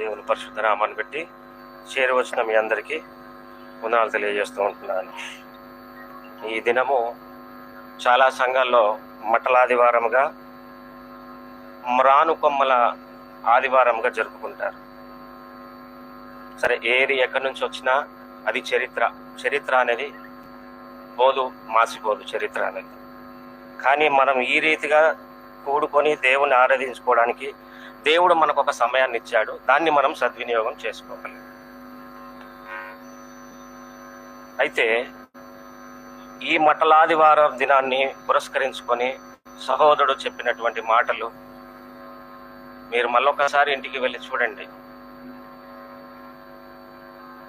దేవుని పరిశుద్ధ నామాన్ని పెట్టి చేరవచ్చిన మీ అందరికీ పునాలు తెలియజేస్తూ ఉంటున్నాను. ఈ దినము చాలా సంఘాల్లో మటలాదివారముగా మ్రాను కొమ్మల ఆదివారంగా జరుపుకుంటారు. సరే ఏది ఎక్కడి నుంచి వచ్చినా అది చరిత్ర. చరిత్ర అనేది పోదు మాసిపోదు చరిత్ర అనేది. కానీ మనం ఈ రీతిగా కూడుకొని దేవుని ఆరాధించుకోవడానికి దేవుడు మనకు ఒక సమయాన్ని ఇచ్చాడు దాన్ని మనం సద్వినియోగం చేసుకోగలం అయితే ఈ మఠలాదివార దినాన్ని పురస్కరించుకొని సహోదరుడు చెప్పినటువంటి మాటలు మీరు మళ్ళొకసారి ఇంటికి వెళ్ళి చూడండి.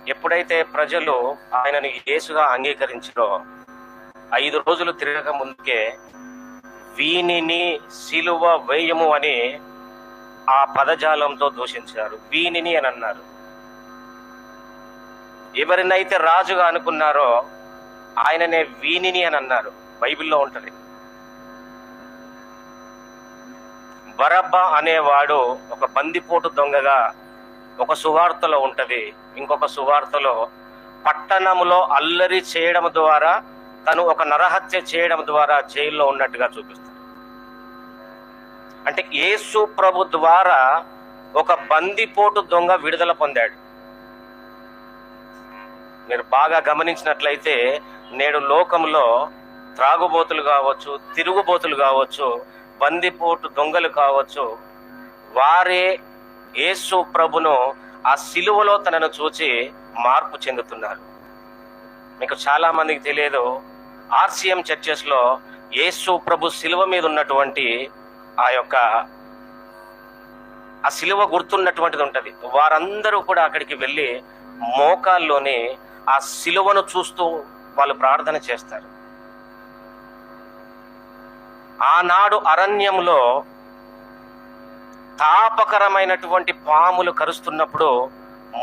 ఎప్పుడైతే ప్రజలు ఆయనను యేసుగా అంగీకరించారో ఐదు రోజులు తిరగక ముందుకే వీనిని సిలువ వేయము అని ఆ పదజాలంతో దూషించారు. వీనిని అని అన్నారు. ఎవరినైతే రాజుగా అనుకున్నారో ఆయననే వీనిని అని అన్నారు. బైబిల్లో ఉంటది. బరబ్బ అనేవాడు ఒక బందిపోటు దొంగగా ఒక సువార్తలో ఉంటది. ఇంకొక సువార్తలో పట్టణములో అల్లరి చేయడం ద్వారా తను ఒక నరహత్య చేయడం ద్వారా జైల్లో ఉన్నట్టుగా చూపిస్తుంది. అంటే యేసు ప్రభు ద్వారా ఒక బందిపోటు దొంగ విడుదల పొందాడు. మీరు బాగా గమనించినట్లయితే నేడు లోకంలో త్రాగుబోతులు కావచ్చు తిరుగుబోతులు కావచ్చు బందిపోటు దొంగలు కావచ్చు వారే యేసు ప్రభును ఆ సిలువలో తనను చూచి మార్పు చెందుతున్నారు. మీకు చాలా మందికి తెలియదు ఆర్సిఎం చర్చెస్లో యేసు ప్రభు సిలువ మీద ఉన్నటువంటి ఆ యొక్క ఆ సిలువ గుర్తున్నటువంటిది ఉంటుంది. వారందరూ కూడా అక్కడికి వెళ్ళి మోకాల్లోని ఆ సిలువను చూస్తూ వాళ్ళు ప్రార్థన చేస్తారు. ఆనాడు అరణ్యంలో తాపకరమైనటువంటి పాములు కరుస్తున్నప్పుడు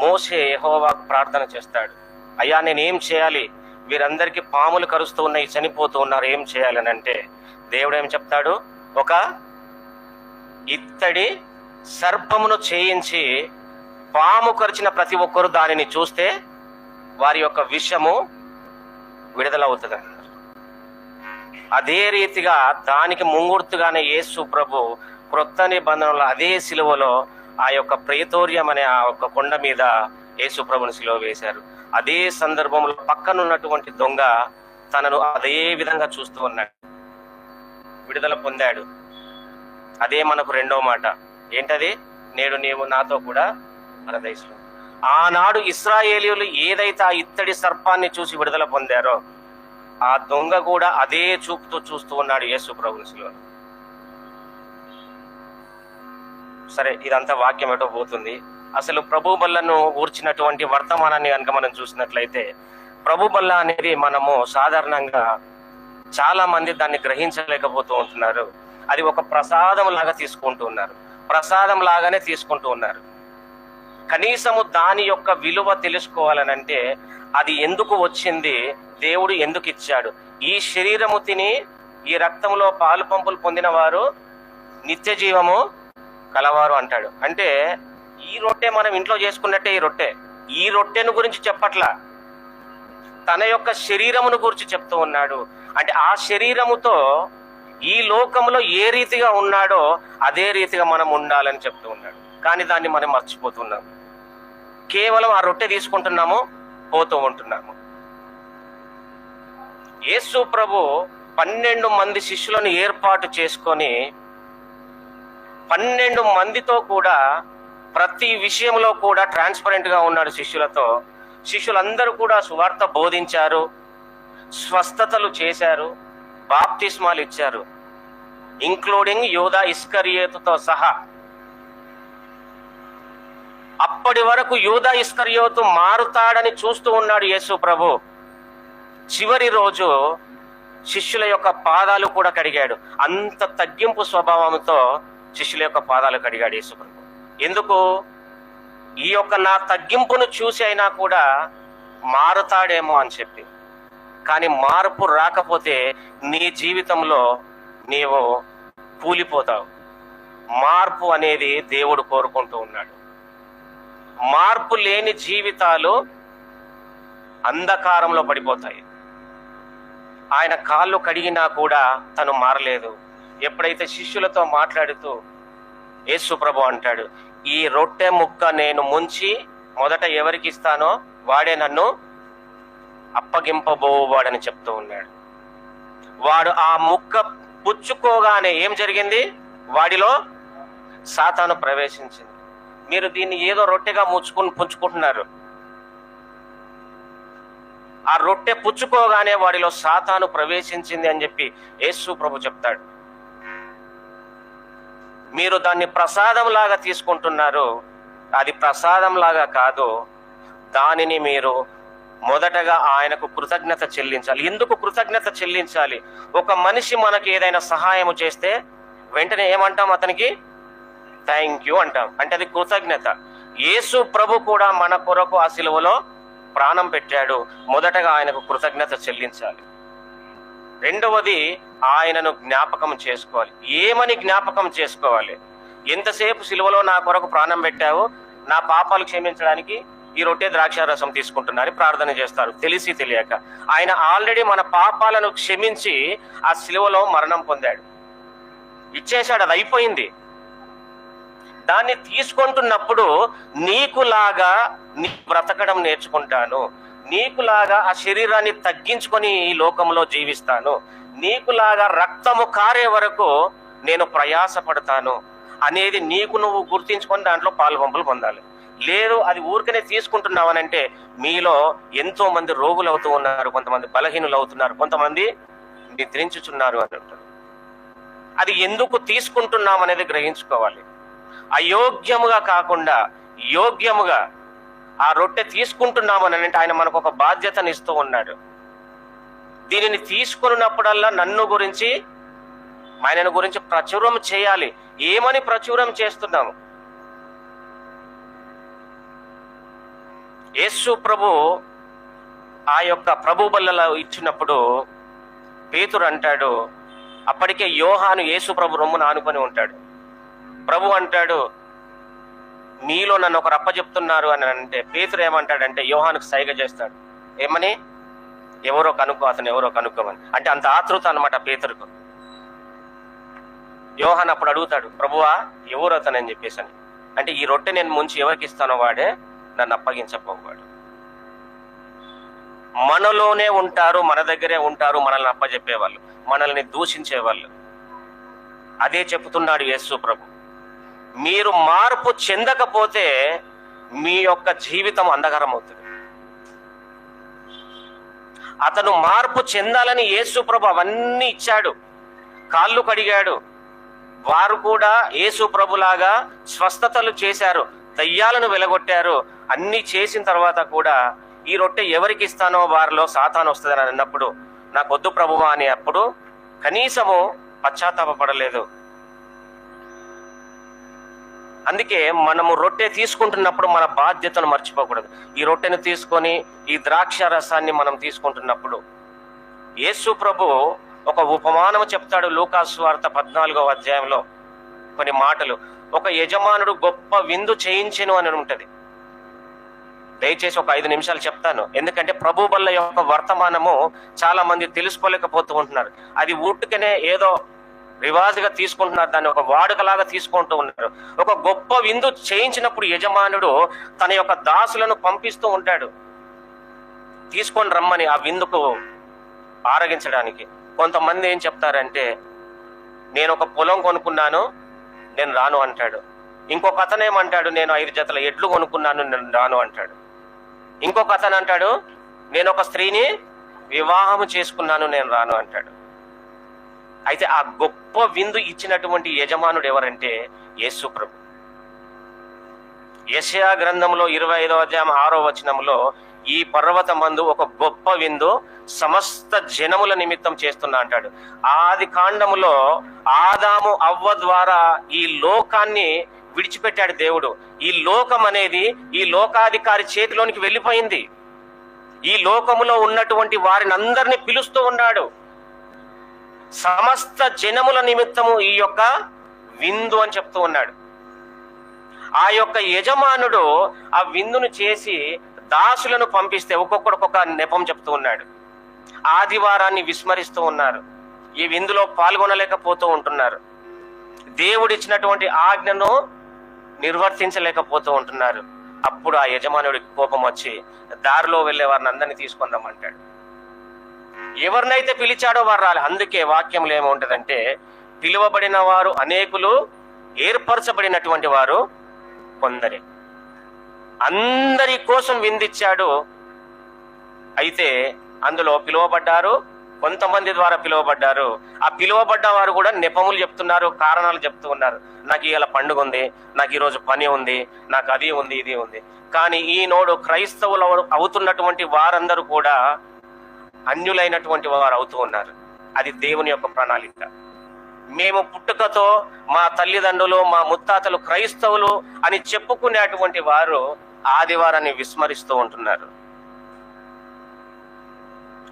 మోసే యహోవాకు ప్రార్థన చేస్తాడు. అయ్యా నేనేం చేయాలి? వీరందరికీ పాములు కరుస్తూ ఉన్నాయి చనిపోతూ ఉన్నారు ఏం చేయాలని అంటే దేవుడు ఏం చెప్తాడు? ఒక ఇత్తడి సర్పమును చేయించి పాము కరిచిన ప్రతి ఒక్కరు దానిని చూస్తే వారి యొక్క విషము విడుదలవుతుంది అన్నారు. అదే రీతిగా దానికి ముంగుర్తుగానే యేసు ప్రభు క్రొత్త నిబంధనలో అదే సిలువలో ఆ యొక్క ప్రేతోర్యం అనే ఆ యొక్క కొండ మీద యేసు ప్రభుని సిలువ వేశారు. అదే సందర్భంలో పక్కనున్నటువంటి దొంగ తనను అదే విధంగా చూస్తూ ఉన్నాడు. విడుదల పొందాడు. అదే మనకు రెండో మాట. ఏంటది? నేడు నీవు నాతో కూడా పరదేశం ఆనాడు ఇస్రాయేలీలు ఏదైతే ఆ ఇత్తడి సర్పాన్ని చూసి విడుదల పొందారో ఆ దొంగ కూడా అదే చూపుతూ చూస్తూ ఉన్నాడు యేసు ప్రభుని సరే ఇదంతా వాక్యం ఎటో పోతుంది. అసలు ప్రభు బల్లను ఊర్చినటువంటి వర్తమానాన్ని కనుక మనం చూసినట్లయితే ప్రభు బల్ల అనేది మనము సాధారణంగా చాలా మంది దాన్ని గ్రహించలేకపోతూ ఉంటున్నారు. అది ఒక ప్రసాదం లాగా తీసుకుంటూ ఉన్నారు. ప్రసాదం లాగానే తీసుకుంటూ ఉన్నారు. కనీసము దాని యొక్క విలువ తెలుసుకోవాలనంటే అది ఎందుకు వచ్చింది? దేవుడు ఎందుకు ఇచ్చాడు? ఈ శరీరము తిని ఈ రక్తంలో పాలు పంపులు పొందిన వారు నిత్య జీవము కలవారు అంటాడు. అంటే ఈ రొట్టె మనం ఇంట్లో చేసుకున్నట్టే ఈ రొట్టె. ఈ రొట్టెను గురించి చెప్పట్లా. తన యొక్క శరీరమును గురించి చెప్తూ ఉన్నాడు. అంటే ఆ శరీరముతో ఈ లోకంలో ఏ రీతిగా ఉన్నాడో అదే రీతిగా మనం ఉండాలని చెప్తూ ఉన్నాడు. కానీ దాన్ని మనం మర్చిపోతున్నాం కేవలం ఆ రొట్టె తీసుకుంటున్నాము పోతూ ఉంటున్నాము. యేసు ప్రభు పన్నెండు మంది శిష్యులను ఏర్పాటు చేసుకొని పన్నెండు మందితో కూడా ప్రతి విషయంలో కూడా ట్రాన్స్పరెంట్గా ఉన్నాడు శిష్యులతో. శిష్యులందరూ కూడా సువార్త బోధించారు స్వస్థతలు చేశారు. బాప్తిస్మాలు ఇచ్చారు. ఇంక్లూడింగ్ యోధా ఇస్కరియోతుతో సహా. అప్పటి వరకు యూదా ఇస్కరియోతు మారుతాడని చూస్తూ ఉన్నాడు యేసు ప్రభు. చివరి రోజు శిష్యుల యొక్క పాదాలు కూడా కడిగాడు. అంత తగ్గింపు స్వభావంతో శిష్యుల యొక్క పాదాలు కడిగాడు యేసు ప్రభు. ఎందుకు? ఈ యొక్క నా తగ్గింపును చూసి అయినా కూడా మారుతాడేమో అని చెప్పి. కానీ మార్పు రాకపోతే నీ జీవితంలో నీవు కూలిపోతావు. మార్పు అనేది దేవుడు కోరుకుంటూ ఉన్నాడు. మార్పు లేని జీవితాలు అంధకారంలో పడిపోతాయి. ఆయన కాళ్ళు కడిగినా కూడా తను మారలేదు. ఎప్పుడైతే శిష్యులతో మాట్లాడుతూ యేసు ప్రభు అంటాడు ఈ రొట్టె ముక్క నేను ముంచి మొదట ఎవరికి ఇస్తానో వాడే నన్ను అప్పగింపబోవాడని చెప్తూ ఉన్నాడు. వాడు ఆ ముక్క పుచ్చుకోగానే ఏం జరిగింది? వాడిలో సాతాను ప్రవేశించింది. మీరు దీన్ని ఏదో రొట్టెగా ముచ్చుకుని పుంచుకుంటున్నారు ఆ రొట్టె పుచ్చుకోగానే వాడిలో సాతాను ప్రవేశించింది అని చెప్పి యేసు ప్రభు చెప్తాడు. మీరు దాన్ని ప్రసాదం లాగా తీసుకుంటున్నారు. అది ప్రసాదం లాగా కాదు. దానిని మీరు మొదటగా ఆయనకు కృతజ్ఞత చెల్లించాలి. ఎందుకు కృతజ్ఞత చెల్లించాలి? ఒక మనిషి మనకి ఏదైనా సహాయం చేస్తే వెంటనే ఏమంటాం అతనికి? థ్యాంక్ యూ అంటాం. అంటే అది కృతజ్ఞత. యేసు ప్రభు కూడా మన కొరకు ఆ సిలువలో ప్రాణం పెట్టాడు. మొదటగా ఆయనకు కృతజ్ఞత చెల్లించాలి. రెండవది ఆయనను జ్ఞాపకం చేసుకోవాలి. ఏమని జ్ఞాపకం చేసుకోవాలి? ఎంతసేపు సిలువలో నా కొరకు ప్రాణం పెట్టావు? నా పాపాలు క్షమించడానికి ఈ రొట్టె ద్రాక్ష రసం తీసుకుంటున్నారని ప్రార్థన చేస్తారు. తెలిసి తెలియక. ఆయన ఆల్రెడీ మన పాపాలను క్షమించి ఆ శిలువలో మరణం పొందాడు. ఇచ్చేశాడు అది అయిపోయింది. దాన్ని తీసుకుంటున్నప్పుడు నీకులాగా నీ బ్రతకడం నేర్చుకుంటాను. నీకులాగా ఆ శరీరాన్ని తగ్గించుకొని ఈ లోకంలో జీవిస్తాను. నీకులాగా రక్తము కారే వరకు నేను ప్రయాసపడతాను. అనేది నీకు నువ్వు గుర్తించుకొని దాంట్లో పాల్పంపులు పొందాలి. లేదు అది ఊరికనే తీసుకుంటున్నామనంటే మీలో ఎంతో మంది రోగులు అవుతూ ఉన్నారు కొంతమంది బలహీనులు అవుతున్నారు కొంతమంది నిద్రించుచున్నారు అని అంటారు. అది ఎందుకు తీసుకుంటున్నాం అనేది గ్రహించుకోవాలి. అయోగ్యముగా కాకుండా యోగ్యముగా ఆ రొట్టె తీసుకుంటున్నామని అంటే ఆయన మనకు ఒక బాధ్యతను ఇస్తూ ఉన్నాడు. దీనిని తీసుకున్నప్పుడల్లా నన్ను గురించి ఆయనను గురించి ప్రచురం చేయాలి. ఏమని ప్రచురం చేస్తున్నాము? యేసు ప్రభు ఆ యొక్క ప్రభు బల్లలో ఇచ్చినప్పుడు పేతురు అంటాడు అప్పటికే యోహాను యేసు ప్రభు రొమ్మును ఆనుకొని ఉంటాడు. ప్రభు అంటాడు మీలో నన్ను ఒకరు అప్పచెప్తున్నారు అని అంటే పేతురు ఏమంటాడంటే యోహానుకు సైగ చేస్తాడు. ఏమని? ఎవరో కనుక్కో అతను ఎవరో కనుక్కోమని. అంటే అంత ఆతృత అనమాట పేతురుకు. యోహాన్ అప్పుడు అడుగుతాడు ప్రభువా ఎవరు అతను? అని చెప్పేసి అని. అంటే ఈ రొట్టె నేను ముంచి ఎవరికి ఇస్తానో వాడే నన్ను అప్పగించపోవాడు. మనలోనే ఉంటారు మన దగ్గరే ఉంటారు మనల్ని అప్పచెప్పేవాళ్ళు మనల్ని దూషించేవాళ్ళు. అదే చెప్తున్నాడు యేసు ప్రభు. మీరు మార్పు చెందకపోతే మీ యొక్క జీవితం అంధకారం అవుతుంది అతను మార్పు చెందాలని యేసు ప్రభు అవన్నీ ఇచ్చాడు. కాళ్ళు కడిగాడు. వారు కూడా యేసు ప్రభులాగా స్వస్థతలు చేశారు. దయ్యాలను వెలగొట్టారు. అన్ని చేసిన తర్వాత కూడా ఈ రొట్టె ఎవరికి ఇస్తానో వారిలో సాతాను వస్తుందని అన్నప్పుడు నాకు వద్దు ప్రభువా అని అప్పుడు కనీసము పశ్చాత్తాపడలేదు అందుకే మనము రొట్టె తీసుకుంటున్నప్పుడు మన బాధ్యతను మర్చిపోకూడదు. ఈ రొట్టెను తీసుకొని ఈ ద్రాక్ష రసాన్ని మనం తీసుకుంటున్నప్పుడు యేసు ప్రభు ఒక ఉపమానం చెప్తాడు లూకాస్వార్త పద్నాలుగో అధ్యాయంలో కొన్ని మాటలు. ఒక యజమానుడు గొప్ప విందు చేయించెను అని ఉంటది. దయచేసి ఒక ఐదు నిమిషాలు చెప్తాను. ఎందుకంటే ప్రభు బల్ల యొక్క వర్తమానము చాలా మంది తెలుసుకోలేకపోతూ ఉంటున్నారు. అది ఊట్టుకనే ఏదో రివాజుగా తీసుకుంటున్నారు. దాన్ని ఒక వాడుకలాగా తీసుకుంటూ ఉన్నారు. ఒక గొప్ప విందు చేయించినప్పుడు యజమానుడు తన యొక్క దాసులను పంపిస్తూ ఉంటాడు. తీసుకొని రమ్మని ఆ విందుకు ఆరగించడానికి. కొంతమంది ఏం చెప్తారంటే నేను ఒక పొలం కొనుక్కున్నాను నేను రాను అంటాడు. ఇంకొక అతనేమంటాడు నేను ఐదు జతల ఎడ్లు కొనుక్కున్నాను నేను రాను అంటాడు. ఇంకొక అతను అంటాడు నేను ఒక స్త్రీని వివాహము చేసుకున్నాను నేను రాను అంటాడు. అయితే ఆ గొప్ప విందు ఇచ్చినటువంటి యజమానుడు ఎవరంటే యేసు ప్రభు. యెషయా గ్రంథంలో ఇరవై ఐదవ అధ్యాయం ఆరో వచనంలో ఈ పర్వత మందు ఒక గొప్ప విందు సమస్త జనముల నిమిత్తం చేస్తున్నా అంటాడు. ఆది కాండములో ఆదాము అవ్వ ద్వారా ఈ లోకాన్ని విడిచిపెట్టాడు దేవుడు. ఈ లోకం అనేది ఈ లోకాధికారి చేతిలోనికి వెళ్ళిపోయింది. ఈ లోకములో ఉన్నటువంటి వారిని అందరినీ పిలుస్తూ ఉన్నాడు. సమస్త జనముల నిమిత్తము ఈ యొక్క విందు అని చెప్తూ ఉన్నాడు. ఆ యొక్క యజమానుడు ఆ విందును చేసి దాసులను పంపిస్తే ఒక్కొక్కడు ఒక్కొక్క నెపం చెప్తూ ఉన్నాడు. ఆదివారాన్ని విస్మరిస్తూ ఉన్నారు. ఈ విందులో పాల్గొనలేకపోతూ ఉంటున్నారు. దేవుడిచ్చినటువంటి ఆజ్ఞను నిర్వర్తించలేకపోతూ ఉంటున్నారు. అప్పుడు ఆ యజమానుడికి కోపం వచ్చి దారిలో వెళ్ళే వారిని అందరినీ తీసుకొని రమ్మంటాడు. ఎవరినైతే పిలిచాడో వారు రాలి. అందుకే వాక్యంలో ఏముంటదంటే పిలువబడిన వారు అనేకులు ఏర్పరచబడినటువంటి వారు కొందరే. అందరి కోసం విందిచ్చాడు. అయితే అందులో పిలువబడ్డారు కొంతమంది ద్వారా పిలువబడ్డారు. ఆ పిలువబడ్డ వారు కూడా నెపములు చెప్తున్నారు కారణాలు చెప్తూ ఉన్నారు. నాకు ఇవాళ పండుగ ఉంది నాకు ఈరోజు పని ఉంది నాకు అది ఉంది ఇది ఉంది. కానీ ఈ నోడు క్రైస్తవులు అవుతున్నటువంటి వారందరూ కూడా అన్యులైనటువంటి వారు అవుతూ ఉన్నారు. అది దేవుని యొక్క ప్రణాళిక. మేము పుట్టుకతో మా తల్లిదండ్రులు మా ముత్తాతలు క్రైస్తవులు అని చెప్పుకునేటువంటి వారు ఆదివారాన్ని విస్మరిస్తూ ఉంటున్నారు.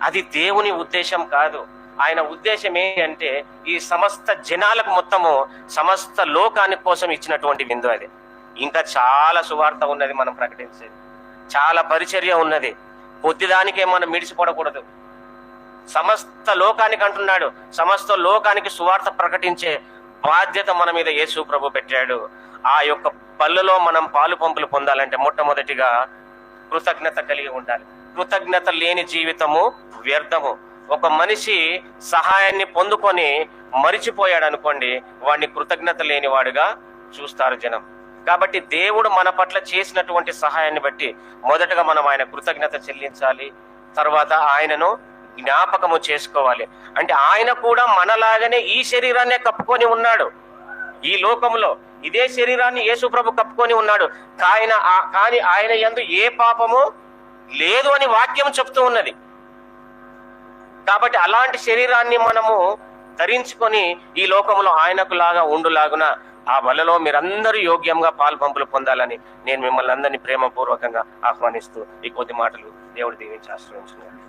అది దేవుని ఉద్దేశం కాదు. ఆయన ఉద్దేశం ఏంటంటే ఈ సమస్త జనాలకు మొత్తము సమస్త లోకాని కోసం ఇచ్చినటువంటి విందు అది. ఇంకా చాలా సువార్త ఉన్నది మనం ప్రకటించేది. చాలా పరిచర్య ఉన్నది. కొద్దిదానికే మనం మిడిసిపడకూడదు. సమస్త లోకానికి అంటున్నాడు. సమస్త లోకానికి సువార్త ప్రకటించే బాధ్యత మన మీద యేసు ప్రభు పెట్టాడు. ఆ యొక్క పళ్ళులో మనం పాలు పంపులు పొందాలంటే మొట్టమొదటిగా కృతజ్ఞత కలిగి ఉండాలి. కృతజ్ఞత లేని జీవితము వ్యర్థము. ఒక మనిషి సహాయాన్ని పొందుకొని మరిచిపోయాడు అనుకోండి వాడిని కృతజ్ఞత లేని వాడుగా చూస్తారు జనం. కాబట్టి దేవుడు మన పట్ల చేసినటువంటి సహాయాన్ని బట్టి మొదటగా మనం ఆయన కృతజ్ఞత చెల్లించాలి తర్వాత ఆయనను జ్ఞాపకము చేసుకోవాలి. అంటే ఆయన కూడా మనలాగానే ఈ శరీరాన్నే కప్పుకొని ఉన్నాడు. ఈ లోకంలో ఇదే శరీరాన్ని యేసుప్రభు కప్పుకొని ఉన్నాడు. కాయన కానీ ఆయన యందు ఏ పాపము లేదు అని వాక్యం చెప్తూ ఉన్నది. కాబట్టి అలాంటి శరీరాన్ని మనము ధరించుకొని ఈ లోకంలో ఆయనకు లాగా ఉండులాగున ఆ వలలో మీరందరూ యోగ్యంగా పాల్పంపులు పొందాలని నేను మిమ్మల్ని అందరినీ ప్రేమపూర్వకంగా ఆహ్వానిస్తూ ఈ కొద్ది మాటలు దేవుడు దీవించి ఆశ్రయించున్నాను